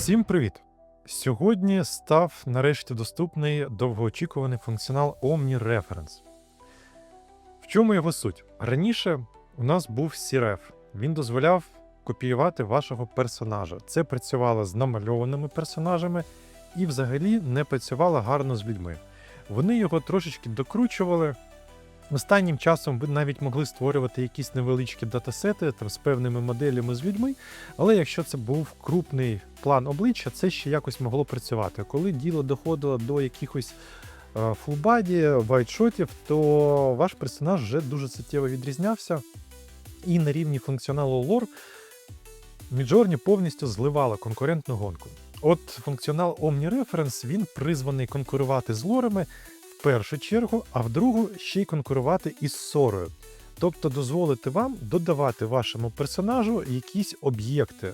Всім привіт! Сьогодні став нарешті доступний довгоочікуваний функціонал OmniReference. В чому його суть? Раніше у нас був CRF. Він дозволяв копіювати вашого персонажа. Це працювало з намальованими персонажами і взагалі не працювало гарно з людьми. Вони його трошечки докручували. Останнім часом ви навіть могли створювати якісь невеличкі датасети там, з певними моделями з людьми, але якщо це був крупний план обличчя, це ще якось могло працювати. Коли діло доходило до якихось е, фулбаді, вайтшотів, то ваш персонаж вже дуже суттєво відрізнявся. І на рівні функціоналу лор Midjourney повністю зливала конкурентну гонку. От функціонал OmniReference він призваний конкурувати з лорами в першу чергу, а в другу ще й конкурувати із сорою. Тобто дозволити вам додавати вашому персонажу якісь об'єкти,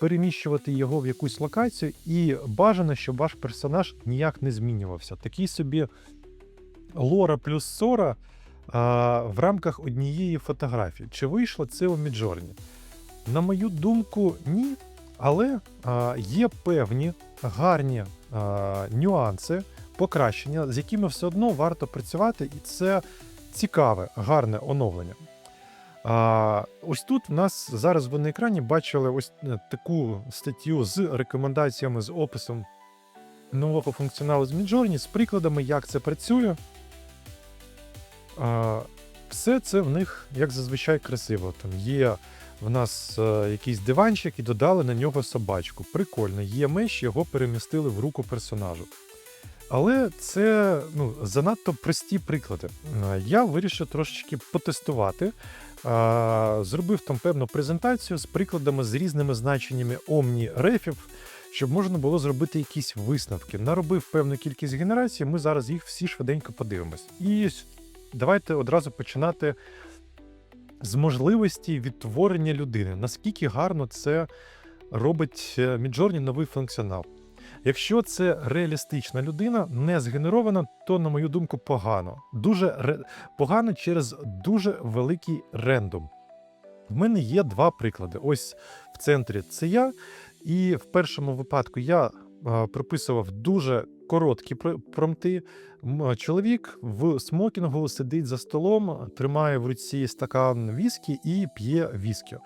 переміщувати його в якусь локацію, і бажано, щоб ваш персонаж ніяк не змінювався. Такий собі лора плюс сора а, в рамках однієї фотографії. Чи вийшло це у Міджорні? На мою думку, ні. Але а, є певні гарні а, нюанси, покращення, з якими все одно варто працювати, і це цікаве, гарне оновлення. А, ось тут в нас зараз ви на екрані бачили ось е, таку статтю з рекомендаціями, з описом нового функціоналу з Midjourney, з прикладами, як це працює. А, все це в них, як зазвичай, красиво. Там є в нас е, якийсь диванчик і додали на нього собачку. Прикольно, є меч, його перемістили в руку персонажу. Але це ну, занадто прості приклади. Е, Я вирішив трошечки потестувати. Зробив там певну презентацію з прикладами з різними значеннями омні-рефів, щоб можна було зробити якісь висновки. Наробив певну кількість генерацій, ми зараз їх всі швиденько подивимось. І давайте одразу починати з можливості відтворення людини. Наскільки гарно це робить е, Midjourney новий функціонал. Якщо це реалістична людина, не згенерована, то, на мою думку, погано. Дуже ре... погано через дуже великий рендом. В мене є два приклади. Ось в центрі це я, і в першому випадку я а, прописував дуже короткі пр- промти. Чоловік в смокінгу сидить за столом, тримає в руці стакан віскі і п'є віскі.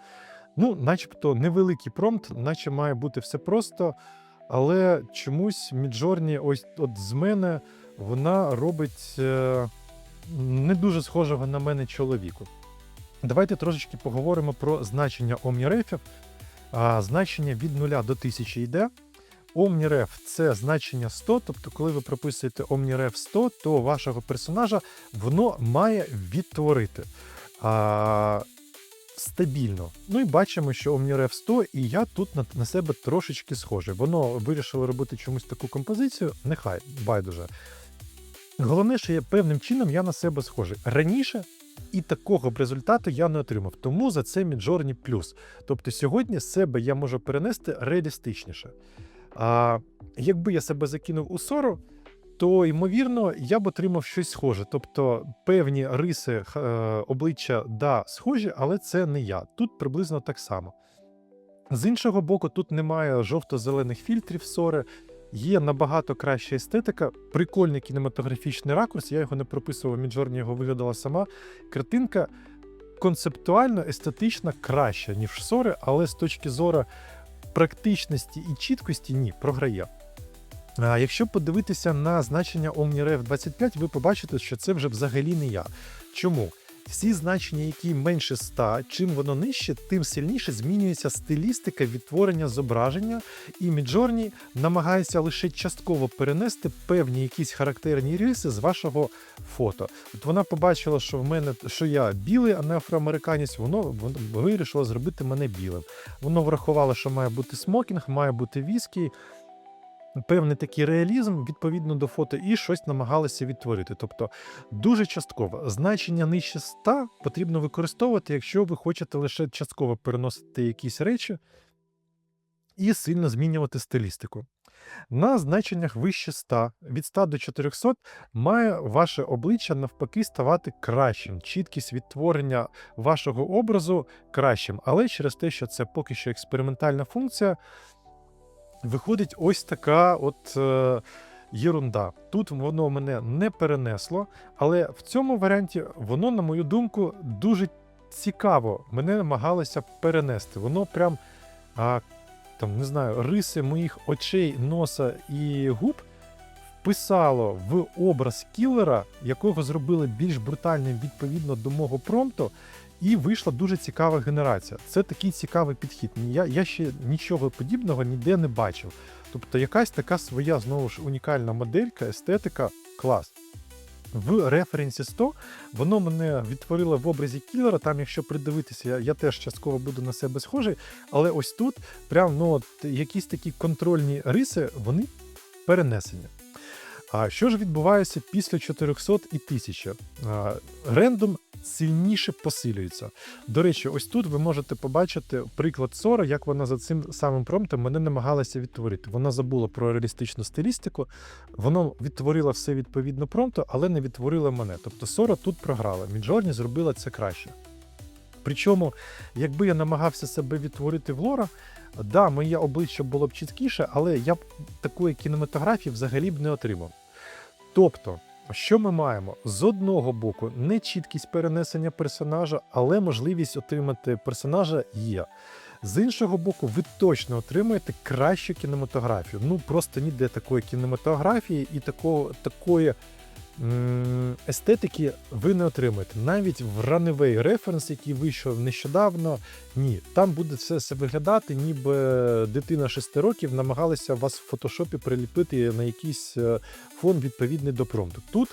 Ну, начебто невеликий промпт, наче має бути все просто. Але чомусь Міджорні, ось от з мене, вона робить е, не дуже схожого на мене чоловіку. Давайте трошечки поговоримо про значення омнірефів. А, значення від 0 до 1000 йде. Omniref – це значення 100, тобто, коли ви прописуєте Omniref 100, то вашого персонажа воно має відтворити. А, стабільно. Ну і бачимо, що OmniRef 100, і я тут на, себе трошечки схожий. Воно вирішило робити чомусь таку композицію, нехай, байдуже. Головне, що я певним чином я на себе схожий. Раніше і такого б результату я не отримав, тому за це Midjourney плюс. Тобто сьогодні себе я можу перенести реалістичніше. А якби я себе закинув у сору, то ймовірно я б отримав щось схоже. Тобто певні риси е, обличчя да, схожі, але це не я. Тут приблизно так само. З іншого боку, тут немає жовто-зелених фільтрів сори, є набагато краща естетика, прикольний кінематографічний ракурс. Я його не прописував, Міджорні його вигадала сама. Картинка концептуально, естетично краща, ніж сори, але з точки зору практичності і чіткості ні, програє. Якщо подивитися на значення OmniRef 25, ви побачите, що це вже взагалі не я. Чому? Всі значення, які менше 100, чим воно нижче, тим сильніше змінюється стилістика відтворення зображення, і Midjourney намагається лише частково перенести певні якісь характерні риси з вашого фото. От вона побачила, що в мене що я білий, а не афроамериканець, воно, воно вирішило зробити мене білим. Воно врахувало, що має бути смокінг, має бути віскі, певний такий реалізм відповідно до фото, і щось намагалися відтворити. Тобто дуже частково. Значення нижче 100 потрібно використовувати, якщо ви хочете лише частково переносити якісь речі і сильно змінювати стилістику. На значеннях вище 100, від 100 до 400 має ваше обличчя навпаки ставати кращим. Чіткість відтворення вашого образу кращим. Але через те, що це поки що експериментальна функція, виходить ось така от е, єрунда. Тут воно мене не перенесло, але в цьому варіанті воно, на мою думку, дуже цікаво. Мене намагалося перенести. Воно прям, а, там, не знаю, риси моїх очей, носа і губ вписало в образ кілера, якого зробили більш брутальним відповідно до мого промпту, і вийшла дуже цікава генерація. Це такий цікавий підхід. Я, я ще нічого подібного ніде не бачив. Тобто якась така своя знову ж унікальна моделька, естетика, клас. В референсі 100 воно мене відтворило в образі кілера. Там, якщо придивитися, я, я теж частково буду на себе схожий. Але ось тут прям ну, якісь такі контрольні риси, вони перенесені. А що ж відбувається після 400 і 1000? А, Рендом сильніше посилюється. До речі, ось тут ви можете побачити приклад Сора, як вона за цим самим промптом мене намагалася відтворити. Вона забула про реалістичну стилістику, вона відтворила все відповідно промпту, але не відтворила мене. Тобто Сора тут програла. Міджорні зробила це краще. Причому, якби я намагався себе відтворити в Лора, да, моє обличчя було б чіткіше, але я б такої кінематографії взагалі б не отримав. Тобто, що ми маємо? З одного боку, не чіткість перенесення персонажа, але можливість отримати персонажа є. З іншого боку, ви точно отримаєте кращу кінематографію. Ну просто ніде такої кінематографії і такого, такої естетики ви не отримаєте. Навіть в Runaway Reference, який вийшов нещодавно, ні. Там буде все, все виглядати, ніби дитина 6 років намагалася вас в фотошопі приліпити на якийсь е, фон відповідний до промпту. Тут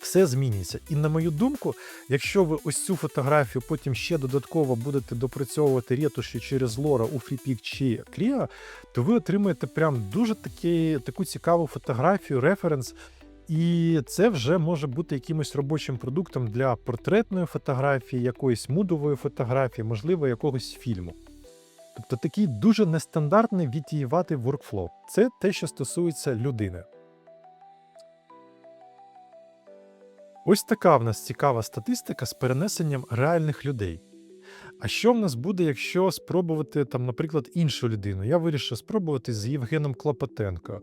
все змінюється. І на мою думку, якщо ви ось цю фотографію потім ще додатково будете допрацьовувати ретуші через Лора у FreePic чи Clio, то ви отримаєте прям дуже такі, таку цікаву фотографію, референс. І це вже може бути якимось робочим продуктом для портретної фотографії, якоїсь мудової фотографії, можливо, якогось фільму. Тобто такий дуже нестандартний відтіювати workflow. Це те, що стосується людини. Ось така в нас цікава статистика з перенесенням реальних людей. А що в нас буде, якщо спробувати, там, наприклад, іншу людину? Я вирішив спробувати з Євгеном Клопотенко.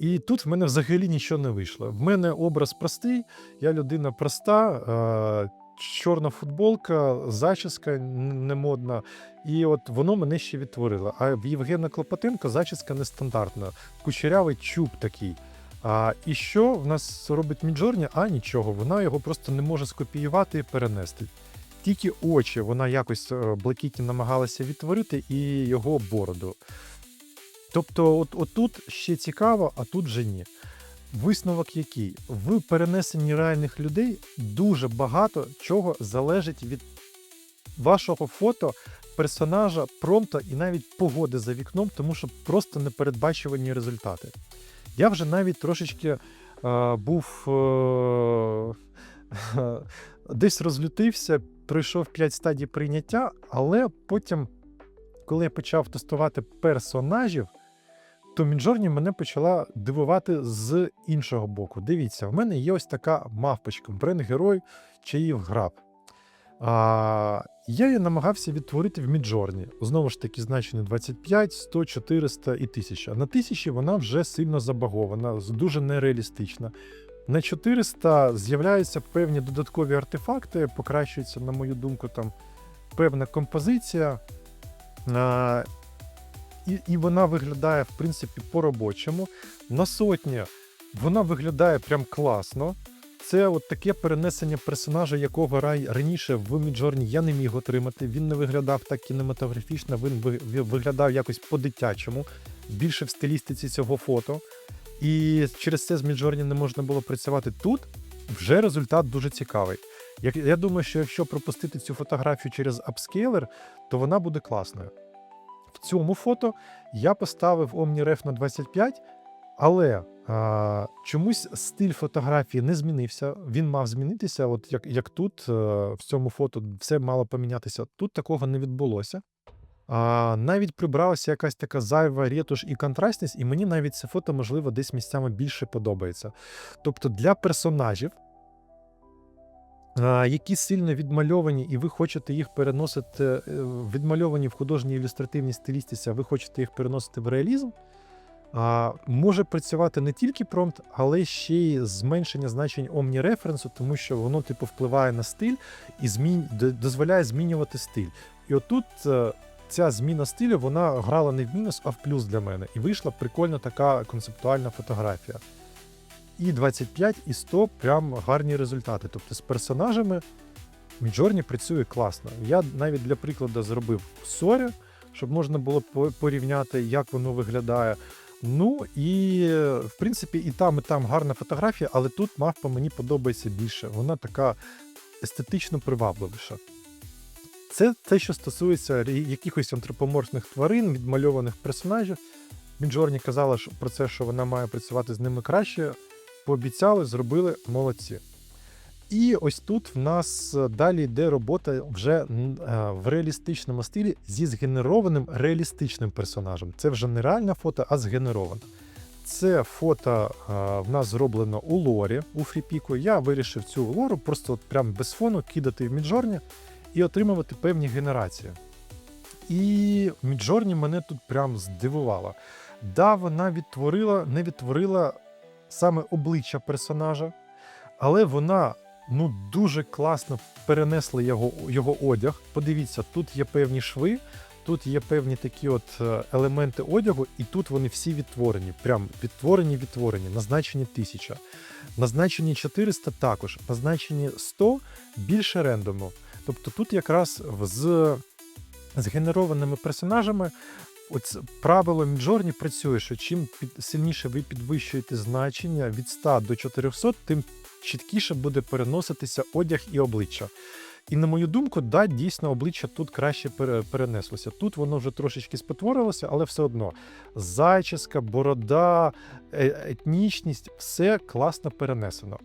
І тут в мене взагалі нічого не вийшло. В мене образ простий, я людина проста, чорна футболка, зачіска немодна. І от воно мене ще відтворило. А в Євгена Клопотенко зачіска нестандартна, кучерявий чуб такий. А, і що в нас робить Міджорні? А нічого, вона його просто не може скопіювати і перенести. Тільки очі вона якось е, блакитні намагалася відтворити і його бороду. Тобто, от, отут ще цікаво, а тут вже ні. Висновок який? В перенесенні реальних людей дуже багато чого залежить від вашого фото, персонажа, промпта і навіть погоди за вікном, тому що просто непередбачувані результати. Я вже навіть трошечки е, був е, десь розлютився, пройшов 5 стадій прийняття, але потім, коли я почав тестувати персонажів, то Мінджорні мене почала дивувати з іншого боку. Дивіться, в мене є ось така мавпочка, бренд-герой Чаїв Граб. А, я її намагався відтворити в Міджорні. Знову ж таки, значення 25, 100, 400 і 1000. А на 1000 вона вже сильно забагована, дуже нереалістична. На 400 з'являються певні додаткові артефакти, покращується, на мою думку, там певна композиція. І, і вона виглядає, в принципі, по-робочому. На сотні вона виглядає прям класно. Це от таке перенесення персонажа, якого рай раніше в Міджорні я не міг отримати. Він не виглядав так кінематографічно, він ви- ви- виглядав якось по-дитячому, більше в стилістиці цього фото. І через це з Міджорні не можна було працювати тут. Вже результат дуже цікавий. Я думаю, що якщо пропустити цю фотографію через апскейлер, то вона буде класною. В цьому фото я поставив OmniRef на 25, але а, чомусь стиль фотографії не змінився. Він мав змінитися. От як, як тут, е, в цьому фото, все мало помінятися. Тут такого не відбулося. А, навіть прибралася якась така зайва ретуш і контрастність, і мені навіть це фото, можливо, десь місцями більше подобається. Тобто для персонажів які сильно відмальовані, і ви хочете їх переносити е, відмальовані в художній ілюстративній стилістиці, а ви хочете їх переносити в реалізм. Може працювати не тільки промпт, але ще й зменшення значень омніреференсу, тому що воно типу впливає на стиль і змін... дозволяє змінювати стиль. І отут е, ця зміна стилю вона грала не в мінус, а в плюс для мене. І вийшла прикольна така концептуальна фотографія. І 25, і 100 прям гарні результати. Тобто з персонажами Midjourney працює класно. Я навіть для прикладу зробив сорі, щоб можна було порівняти, як воно виглядає. Ну і в принципі і там, і там гарна фотографія, але тут мавпа мені подобається більше. Вона така естетично привабливіша. Це те, що стосується якихось антропоморфних тварин, відмальованих персонажів. Мінджорні казала про це, що вона має працювати з ними краще. Пообіцяли, зробили молодці. І ось тут в нас е, далі йде робота вже е, в реалістичному стилі зі згенерованим реалістичним персонажем. Це вже не реальне фото, а згенероване. Це фото е, в нас зроблено у лорі у фріпіку. Я вирішив цю лору просто от прям без фону кидати в Міджорні і отримувати певні генерації. І Міджорні мене тут прям здивувала. Да, вона відтворила, не відтворила саме обличчя персонажа, але вона ну дуже класно перенесла його, його одяг. Подивіться, тут є певні шви, тут є певні такі от е, елементи одягу, і тут вони всі відтворені. Прям відтворені, відтворені, назначені 1000. Назначені 400 також, назначені 100 більше рендому. Тобто тут якраз з згенерованими персонажами Оце правило Міджорні працює, що чим сильніше ви підвищуєте значення від 100 до 400, тим чіткіше буде переноситися одяг і обличчя. І на мою думку, да, дійсно обличчя тут краще перенеслося. Тут воно вже трошечки спотворилося, але все одно зачіска, борода, е- етнічність все класно перенесено.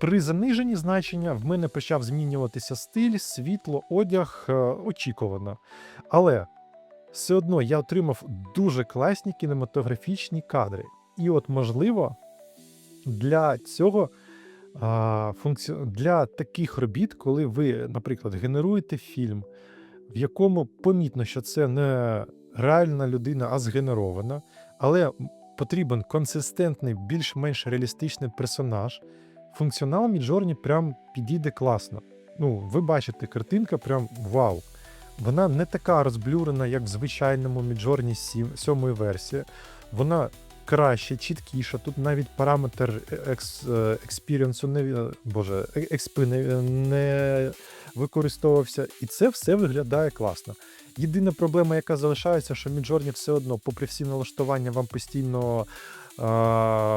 При заниженні значення в мене почав змінюватися стиль, світло, одяг е, очікувано. Але все одно я отримав дуже класні кінематографічні кадри. І от, можливо, для цього для таких робіт, коли ви, наприклад, генеруєте фільм, в якому помітно, що це не реальна людина, а згенерована, але потрібен консистентний, більш-менш реалістичний персонаж. Функціонал Міджорні прям підійде класно. Ну, ви бачите, картинка прям вау. Вона не така розблюрена, як в звичайному Midjourney 7, 7 версії. Вона краще, чіткіша. Тут навіть параметр екс, е, експіріенсу не е, боже, е- експи не, не використовувався. І це все виглядає класно. Єдина проблема, яка залишається, що Midjourney все одно, попри всі налаштування, вам постійно е,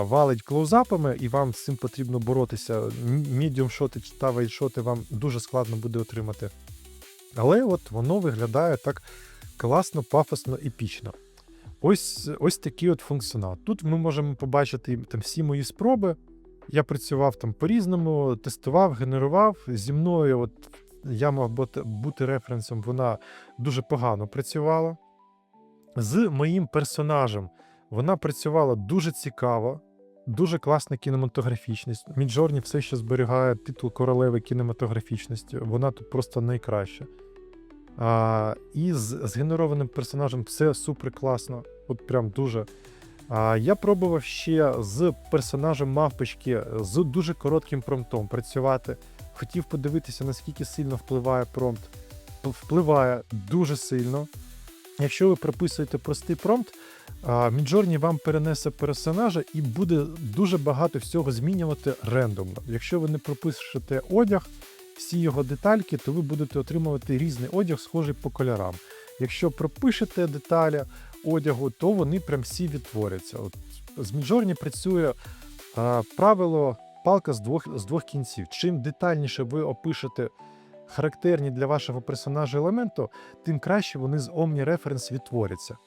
валить клоузапами, і вам з цим потрібно боротися. Медіум шоти та вейшоти вам дуже складно буде отримати. Але от воно виглядає так класно, пафосно, епічно. Ось, ось такий от функціонал. Тут ми можемо побачити там всі мої спроби. Я працював там по-різному, тестував, генерував. Зі мною, от я мав бути, референсом, вона дуже погано працювала. З моїм персонажем вона працювала дуже цікаво, дуже класна кінематографічність. Міджорні все ще зберігає титул королеви кінематографічності. Вона тут просто найкраща. А, і з згенерованим персонажем все супер класно. От прям дуже. А, я пробував ще з персонажем мавпочки з дуже коротким промптом працювати. Хотів подивитися, наскільки сильно впливає промпт. Впливає дуже сильно. Якщо ви прописуєте простий промпт, Міджорні вам перенесе персонажа і буде дуже багато всього змінювати рендомно. Якщо ви не пропишете одяг, всі його детальки, то ви будете отримувати різний одяг, схожий по кольорам. Якщо пропишете деталі одягу, то вони прям всі відтворяться. От з Midjourney працює а, правило палка з двох, з двох кінців. Чим детальніше ви опишете характерні для вашого персонажа елементу, тим краще вони з Omni-Reference відтворяться.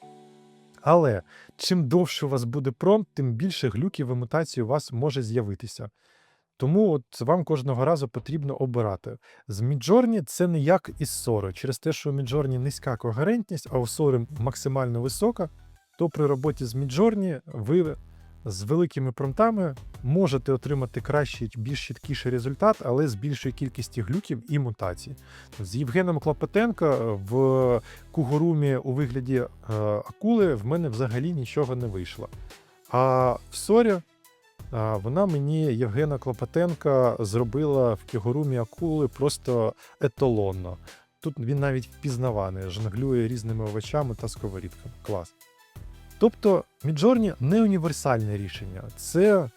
Але чим довше у вас буде промпт, тим більше глюків і мутацій у вас може з'явитися. Тому от вам кожного разу потрібно обирати. З Midjourney це не як із Sora. Через те, що у Midjourney низька когерентність, а у Sora максимально висока, то при роботі з Midjourney ви з великими промптами можете отримати кращий, більш чіткіший результат, але з більшою кількістю глюків і мутацій. З Євгеном Клопотенко в Кугурумі у вигляді е, акули в мене взагалі нічого не вийшло. А в Сорі вона мені Євгена Клопотенка зробила в Кігурумі акули просто еталонно. Тут він навіть впізнаваний, жонглює різними овочами та сковорідками. Клас. Тобто, Midjourney не універсальне рішення. Це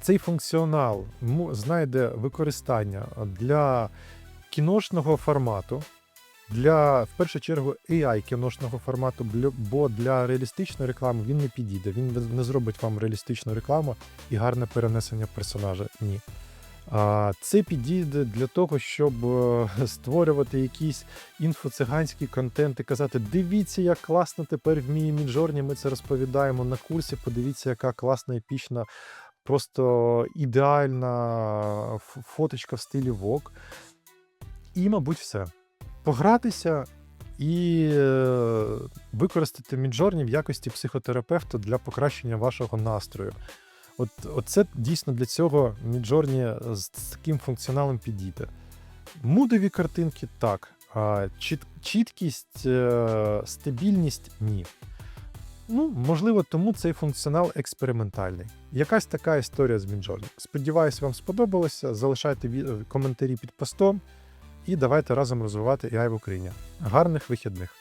цей функціонал знайде використання для кіношного формату, для, в першу чергу, AI кіношного формату, бо для реалістичної реклами він не підійде. Він не зробить вам реалістичну рекламу і гарне перенесення персонажа. Ні. Це підійде для того, щоб е, створювати якийсь інфоциганський контент і казати: дивіться, як класно тепер вміє Міджорні. Ми це розповідаємо на курсі. Подивіться, яка класна, епічна, просто ідеальна фоточка в стилі Vogue. І, мабуть, все. Погратися і е, використати Міджорні в якості психотерапевта для покращення вашого настрою. От, оце дійсно для цього Міджорні з таким функціоналом підійде. Мудові картинки так. А чіт, чіткість, е, стабільність ні. Ну, можливо, тому цей функціонал експериментальний. Якась така історія з Midjourney. Сподіваюсь, вам сподобалося. Залишайте коментарі під постом і давайте разом розвивати AI в Україні. Гарних вихідних!